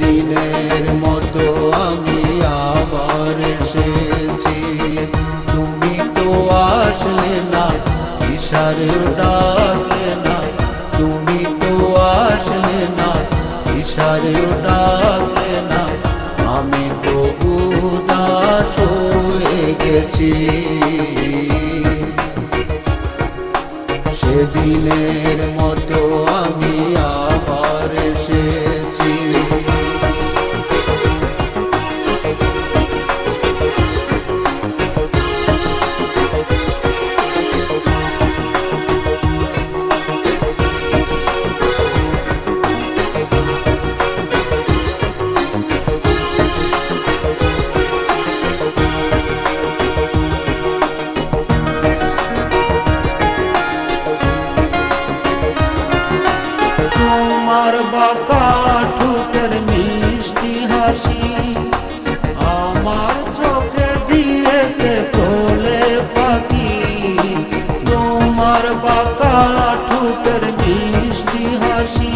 দিনের মতো আমি আবার এসেছি। তুমি তো আসলে না ইশারে ডাকলে না। তুমি তো আসলে না ইশারে ডাকলে না। আমি তো উদাস হয়ে গেছি। সেদিনের মতো আমি আ বাঁকা ঠোঁটের মিষ্টি হাসি আমার চোখে দিয়েছে কোলে পাখি। তোমার বাঁকা ঠোঁটের মিষ্টি হাসি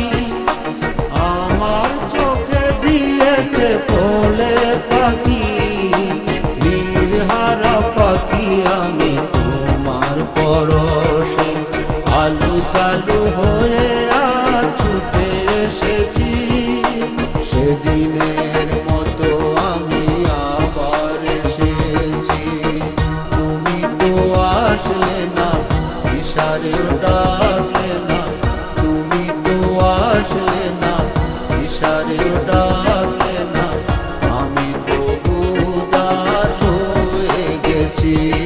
আমার চোখে দিয়েছে গেছি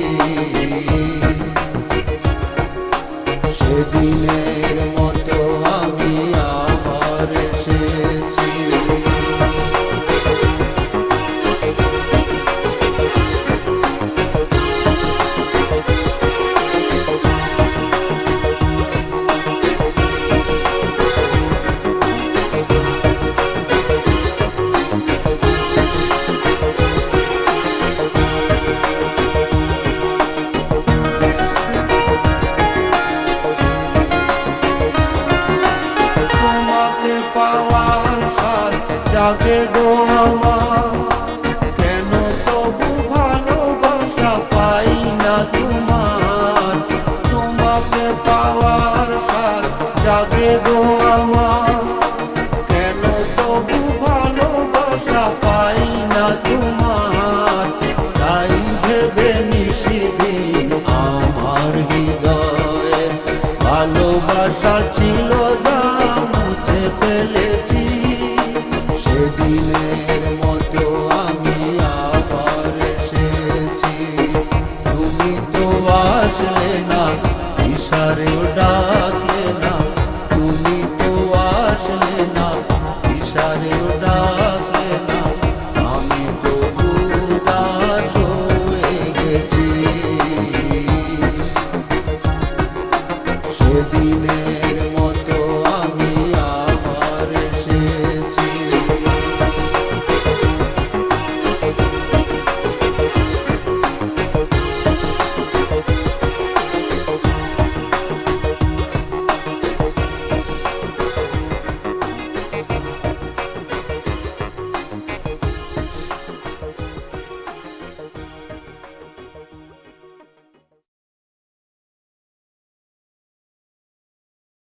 আমার কেন তবু ভালোবাসা পাই তোমার? জাগে গো আমার। কেন তবু ভালোবাসা পাই না তোমার? তাই ভেবে নিষিদিন with the